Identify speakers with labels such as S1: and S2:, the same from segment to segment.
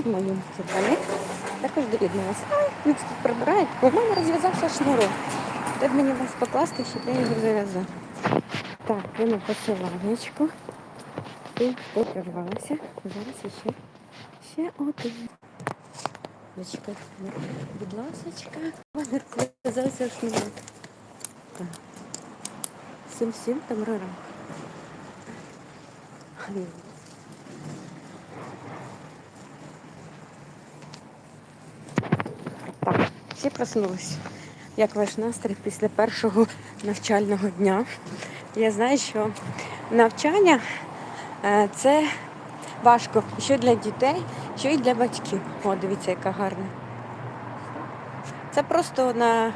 S1: в моєму вони також доєдналися. Ой, він тут прибирають, бо в мене розв'язався шнурок. Б мені вас покласти, щоб я його зав'язав. Так, воно посиланнячку. І покривалася. Зараз ще, ще один. Будь ласочка. Мене розв'язався шнурок. Так. Всім-всім там рара. Всі проснулись. Як ваш настрій після першого навчального дня? Я знаю, що навчання е, це важко що для дітей, що і для батьків. О, дивіться, яка гарна. Це просто на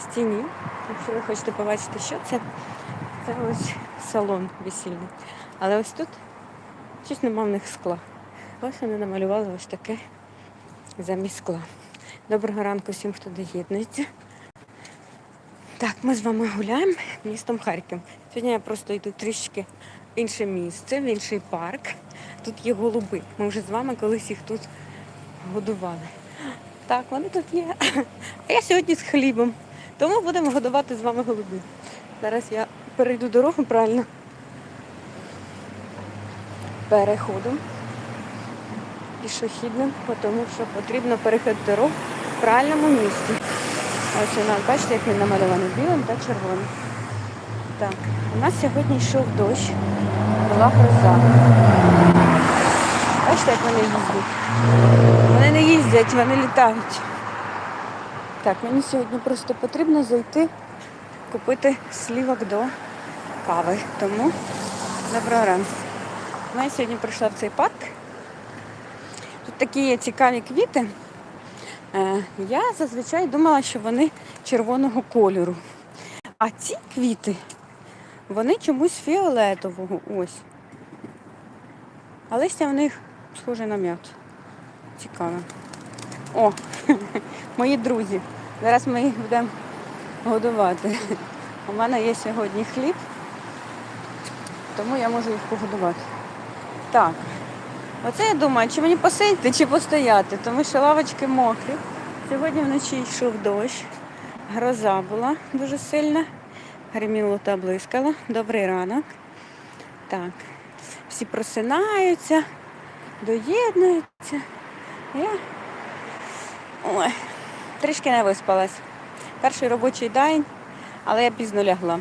S1: стіні. Якщо ви хочете побачити, що це, це ось салон весільний. Але ось тут щось нема в них скла. Ось вони намалювали ось таке замість скла. Доброго ранку всім, хто доєднується. Так, ми з вами гуляємо містом Харків. Сьогодні я просто йду трішки в інше місце, в інший парк. Тут є голуби. Ми вже з вами колись їх тут годували. Так, вони тут є. А я сьогодні з хлібом. Тому будемо годувати з вами голуби. Зараз я перейду дорогу правильно. Переходом пішохідним, тому що потрібно переходити дорогу правильному місці. Ось у нас, бачите, як він намальований білим та червоним. Так, у нас сьогодні йшов дощ, була гроза. Бачите, як вони їздять? Вони не їздять, вони літають. Так, мені сьогодні просто потрібно зайти купити слівок до кави. Тому доброго ранку. Ну, Я сьогодні прийшла в цей парк. Тут такі є цікаві квіти. Е, Я зазвичай думала, що вони червоного кольору. А ці квіти, вони чомусь фіолетового. Ось. А листя в них схоже на м'ят. Цікаво. О, мої друзі. Зараз ми їх будемо годувати. У мене є сьогодні хліб, тому я можу їх погодувати. Так, оце я думаю, чи мені посидіти, чи постояти, тому що лавочки мокрі. Сьогодні вночі йшов дощ, гроза була дуже сильна, гриміло та блискало. Добрий ранок. Так, всі просинаються, доєднуються. Я Ой, трішки не виспалась. Перший робочий день, але я пізно лягла.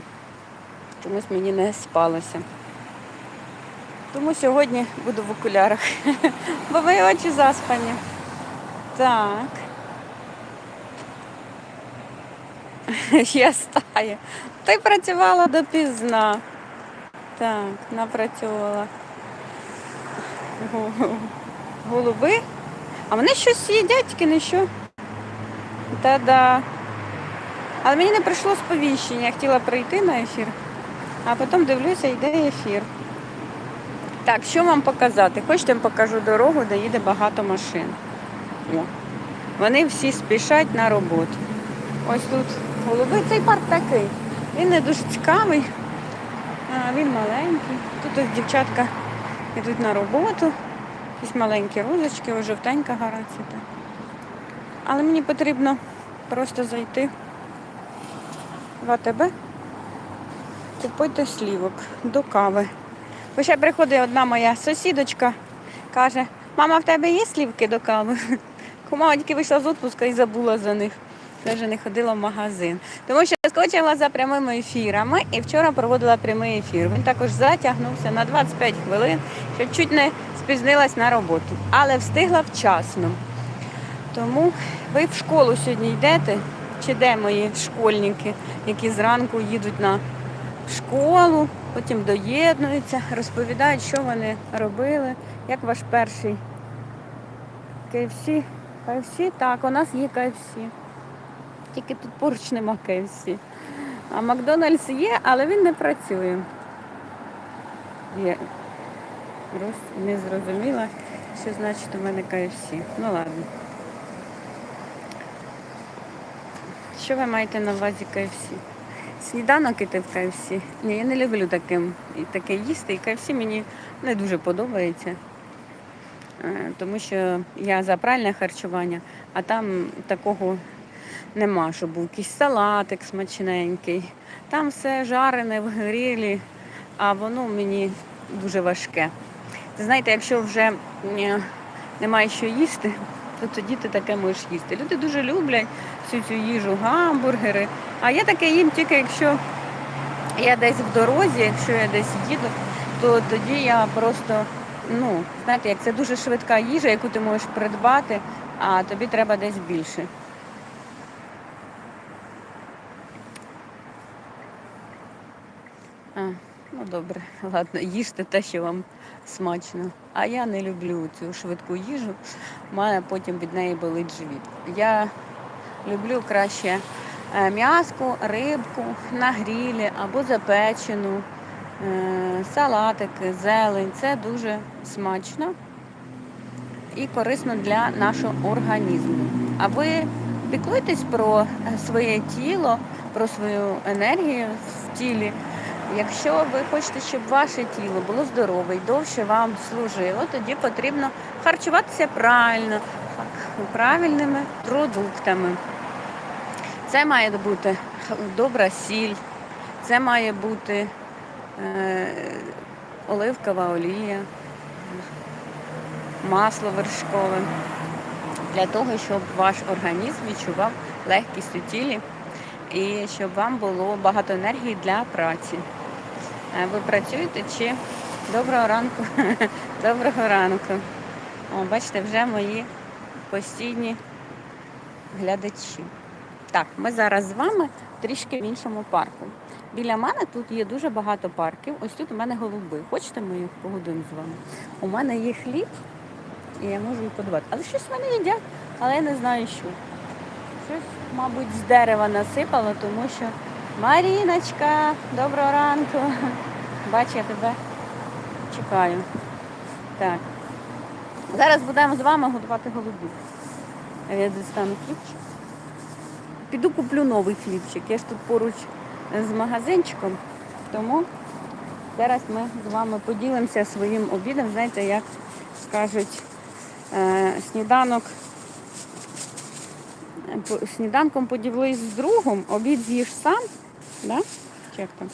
S1: Чомусь мені не спалося. Тому сьогодні буду в окулярах, бо мої очі заспані. Так. Я стаю. Ти працювала допізна. Так, напрацьовувала. Голуби. А вони щось їдять, тільки не що. Та-да. Але мені не прийшло сповіщення, я хотіла прийти на ефір, а потім дивлюся, йде ефір. Так, що вам показати? Хочете, я вам покажу дорогу, де їде багато машин. О. Вони всі спішать на роботу. Ось тут голуби. Цей парк такий. Він не дуже цікавий, а він маленький. Тут ось дівчатка йдуть на роботу. Якісь маленькі розочки, ось жовтенька гора. Але мені потрібно просто зайти в АТБ, купити слівок до кави. Ще приходить одна моя сусідочка, каже, мама, в тебе є слівки до кави? Мама тільки вийшла з відпуска і забула за них. Навіть не ходила в магазин. Тому що скочила за прямими ефірами і вчора проводила прямий ефір. Він також затягнувся на 25 хвилин, що чуть не спізнилась на роботу, але встигла вчасно. Тому ви в школу сьогодні йдете, чи де мої школьники, які зранку їдуть на школу, потім доєднуються, розповідають, що вони робили, як ваш перший KFC. KFC? Так, у нас є KFC. Тільки тут поруч нема KFC. А Макдональдс є, але він не працює. Я не зрозуміла, що значить у мене KFC. Ну ладно. Що ви маєте на увазі KFC? Сніданок іти в KFC? Ні, я не люблю таким, і таке їсти, і KFC мені не дуже подобається. Е, Тому що я за правильне харчування, а там такого нема, щоб був якийсь салатик смачненький. Там все жарене в грилі, а воно мені дуже важке. Знаєте, якщо вже е, немає що їсти, то тоді ти таке можеш їсти. Люди дуже люблять всю цю їжу, гамбургери. А я таке їм тільки якщо я десь в дорозі, якщо я десь їду, то тоді я просто, ну, знаєте, як це дуже швидка їжа, яку ти можеш придбати, а тобі треба десь більше. А, ну добре, ладно, їжте те, що вам смачно. А я не люблю цю швидку їжу. У мене потім від неї болить живіт. Я люблю краще е, м'яско, рибку на грілі або запечену, е, салатики, зелень. Це дуже смачно і корисно для нашого організму. А ви піклуєтесь про е, своє тіло, про свою енергію в тілі. Якщо ви хочете, щоб ваше тіло було здорове і довше вам служило, тоді потрібно харчуватися правильно, правильними продуктами. Це має бути добра сіль, це має бути е, оливкова олія, масло вершкове, для того, щоб ваш організм відчував легкість у тілі і щоб вам було багато енергії для праці. Е, Ви працюєте чи доброго ранку? Доброго ранку. О, бачите, вже мої постійні глядачі. Так, ми зараз з вами трішки в іншому парку. Біля мене тут є дуже багато парків. Ось тут у мене голуби. Хочете, ми їх погодуємо з вами? У мене є хліб, і я можу їх подавати. Але щось вони їдять, але я не знаю що. Щось, мабуть, з дерева насипало, тому що Маріночка, доброго ранку. Бач, я тебе чекаю. Так. Зараз будемо з вами готувати голубів. Я дістану хлібчик. Піду куплю новий хлібчик. Я ж тут поруч з магазинчиком, тому зараз ми з вами поділимося своїм обідом. Знаєте, як кажуть, е, сніданок сніданком поділись з другом, обід з'їш сам, да? Чи там?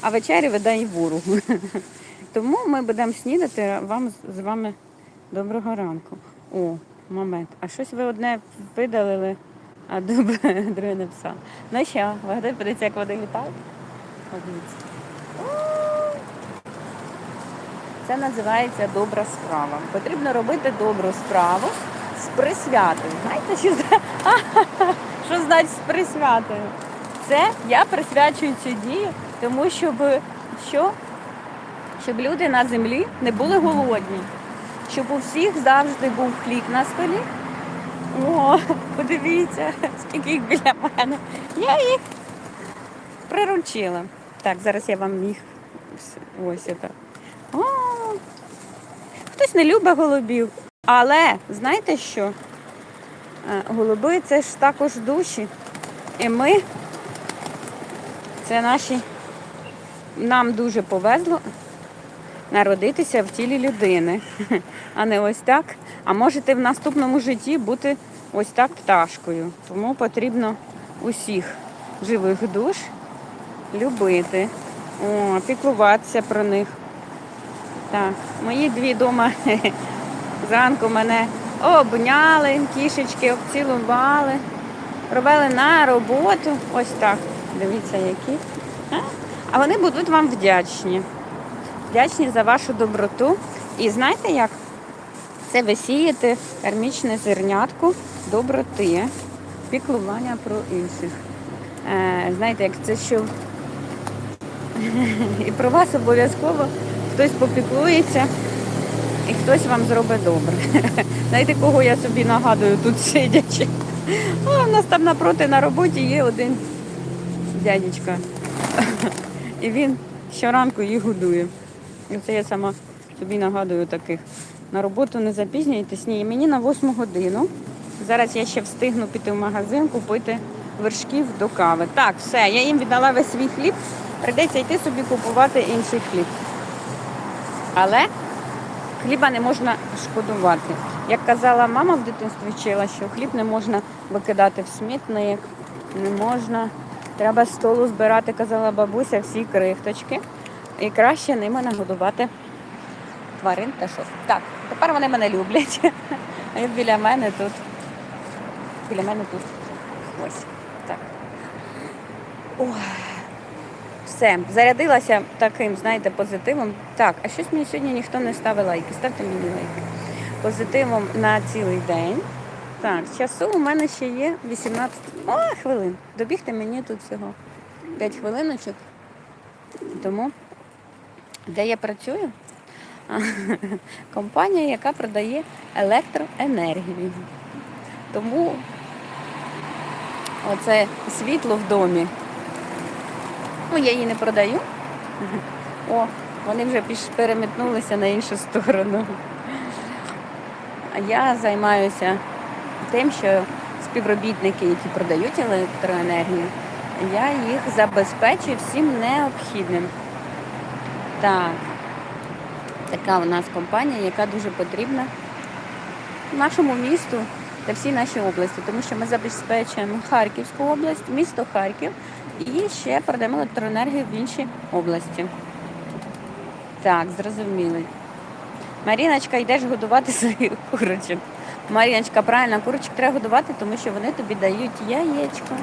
S1: а вечері видай ворогу. Тому ми будемо снідати вам з вами доброго ранку. О, момент. А щось ви одне видалили, а друге друге не писали. Ну що, ви подивіться, як вони літають? Подивіться. Це називається добра справа. Потрібно робити добру справу з присвятою. Знаєте, що, це? що значить з присвятою? Це я присвячую цю дію, тому щоб, що? щоб люди на землі не були голодні, щоб у всіх завжди був хліб на столі. О, подивіться, скільки їх біля мене. Я їх приручила. Так, зараз я вам їх ось так. Хтось не любить голубів. Але знаєте що? Е, Голуби це ж також душі. І ми, це наші, нам дуже повезло народитися в тілі людини, а не ось так. А можете в наступному житті бути ось так пташкою. Тому потрібно усіх живих душ любити, о, піклуватися про них. Так, мої дві дома зранку мене обняли, кішечки обцілували, робили на роботу. Ось так. Дивіться, які. А? Вони будуть вам вдячні. Вдячні за вашу доброту. І знаєте як? Це ви сієте кармічне зернятко доброти, піклування про інших. Е, знаєте, як це що і про вас обов'язково хтось попіклується і хтось вам зробить добре. Знаєте, кого я собі нагадую тут сидячи? О, у нас там напроти на роботі є один дядечка. І він щоранку їх годує. І це я сама собі нагадую таких. На роботу не запізнюйтесь. Ні, мені на 8 годину. Зараз я ще встигну піти в магазин, купити вершків до кави. Так, все, я їм віддала весь свій хліб. Прийдеться йти собі купувати інший хліб. Але хліба не можна шкодувати. Як казала мама в дитинстві вчила, що хліб не можна викидати в смітник, не можна. Треба столу збирати, казала бабуся, всі крихточки. І краще ними нагодувати тварин та що. Так, тепер вони мене люблять. А біля мене тут. Біля мене тут. Ось. Так. Ой. Все, зарядилася таким, знаєте, позитивом. Так, а щось мені сьогодні ніхто не ставив лайки. Ставте мені лайки. Позитивом на цілий день. Так, часу у мене ще є 18 О, хвилин. Добігти мені тут всього 5 хвилиночок. Тому, де я працюю? Компанія, яка продає електроенергію. Тому оце світло в домі. Ну, я її не продаю. О, вони вже піш переметнулися на іншу сторону. А я займаюся тим, що співробітники, які продають електроенергію, я їх забезпечую всім необхідним. Так, така у нас компанія, яка дуже потрібна нашому місту та всій нашій області, тому що ми забезпечуємо Харківську область, місто Харків і ще продаємо електроенергію в інші області. Так, зрозуміли. Маріночка, йдеш годувати своїх курочок. Маріночка, правильно, курочок треба годувати, тому що вони тобі дають яєчко.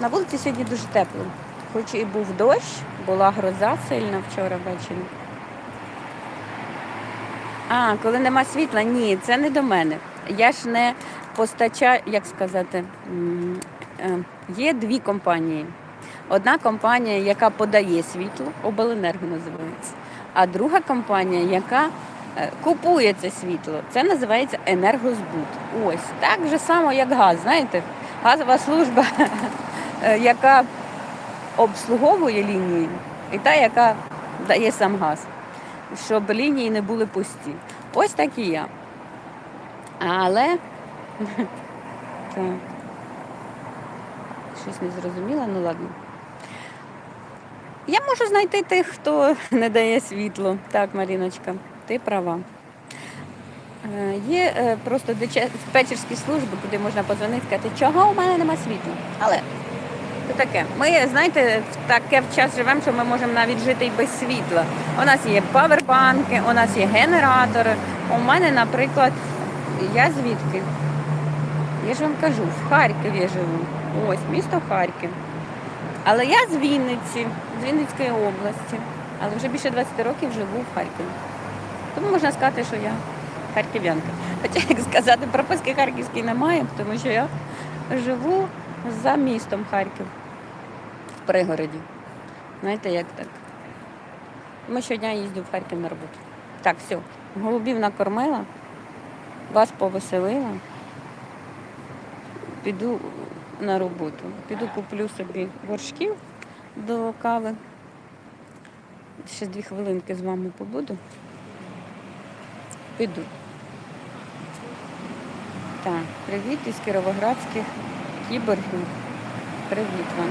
S1: На вулиці сьогодні дуже тепло. Хоч і був дощ, була гроза сильна вчора ввечері. А, коли нема світла, ні, це не до мене. Я ж не постачаю, як сказати, е, є дві компанії. Одна компанія, яка подає світло, обленерго називається, а друга компанія, яка е, купує це світло. Це називається енергозбут. Ось так же само, як газ. Знаєте, газова служба, е, яка обслуговує лінії, і та, яка дає сам газ, щоб лінії не були пусті. Ось так і я. Але так. Щось не зрозуміла, ну ладно. Я можу знайти тих, хто не дає світло. Так, Маріночка, ти права. Е, Є е, просто диспетчерські служби, куди можна подзвонити і сказати, чого у мене нема світла. Але це таке. Ми, знаєте, в таке в час живемо, що ми можемо навіть жити і без світла. У нас є павербанки, у нас є генератори. У мене, наприклад, я звідки? Я ж вам кажу, в Харкові я живу. Ось, місто Харків. Але я з Вінниці, з Вінницької області. Але вже більше 20 років живу в Харкові. Тому можна сказати, що я харків'янка. Хоча, як сказати, прописки харківської немає, тому що я живу за містом Харків, в пригороді. Знаєте, як так? Ми щодня їздю в Харків на роботу. Так, все, голубів накормила, вас повеселила. Піду на роботу. Піду куплю собі горшків до кави. Ще дві хвилинки з вами побуду. Піду. Так, привіт із кіровоградських кіборгів. Привіт вам.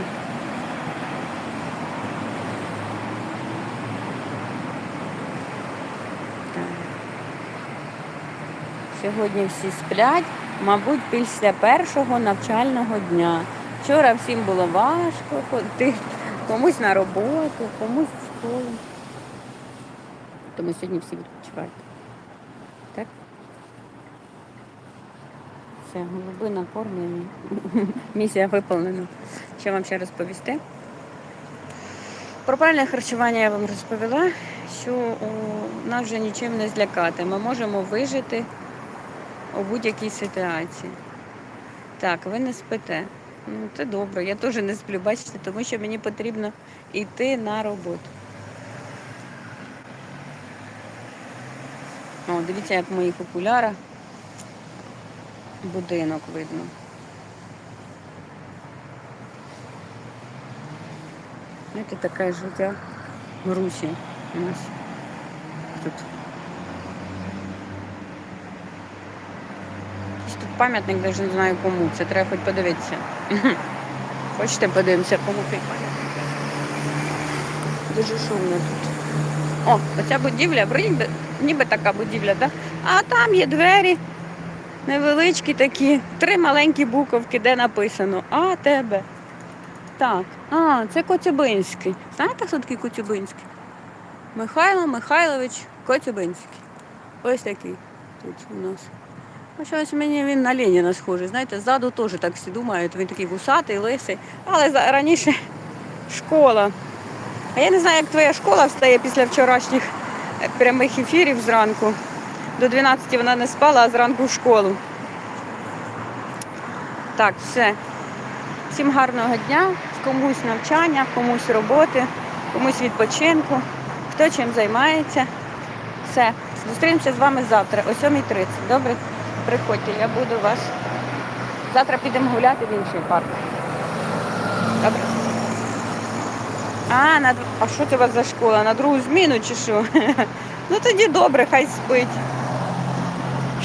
S1: Сьогодні всі сплять, мабуть, після першого навчального дня. Вчора всім було важко ходити, комусь на роботу, комусь в школу. Тому сьогодні всі відпочивають. Все, голуби накормлені. Місія виповнена. Що вам ще розповісти? Про правильне харчування я вам розповіла, що нас вже нічим не злякати. Ми можемо вижити у будь-якій ситуації. Так, ви не спите. Ну, це добре, я теж не сплю, бачите, тому що мені потрібно йти на роботу. О, дивіться, як в моїх окулярах будинок видно. Знаєте, така життя Груші у нас тут. Тут пам'ятник, навіть не знаю кому. Це треба хоч подивитися. Хочете подивимося, кому цей пам'ятник? Дуже шумно тут. О, оця будівля, ніби, така будівля, да? а там є двері невеличкі такі, три маленькі буковки, де написано АТБ. Так, а, це Коцюбинський. Знаєте, хто такий Коцюбинський? Михайло Михайлович Коцюбинський. Ось такий тут у нас. Ну, щось мені він на Леніна схожий. Знаєте, ззаду теж так всі думають, він такий вусатий, лисий. Але раніше школа. А я не знаю, як твоя школа встає після вчорашніх е, прямих ефірів зранку. До 12 вона не спала, а зранку в школу. Так, все. Всім гарного дня, комусь навчання, комусь роботи, комусь відпочинку, хто чим займається. Все. Зустрінемося з вами завтра о 7.30. Добре? Приходьте, я буду вас. Завтра підемо гуляти в інший парк. Добре? А, на... а що це у вас за школа? На другу зміну чи що? Ну тоді добре, хай спить.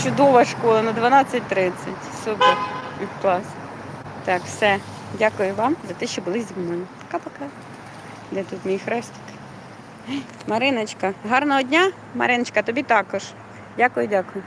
S1: Чудова школа на 12.30. Супер. Клас. Так, все. Дякую вам за те, що були зі мною. Пока-пока. Де тут мій хрестик? Мариночка, гарного дня. Мариночка, тобі також. Дякую, дякую.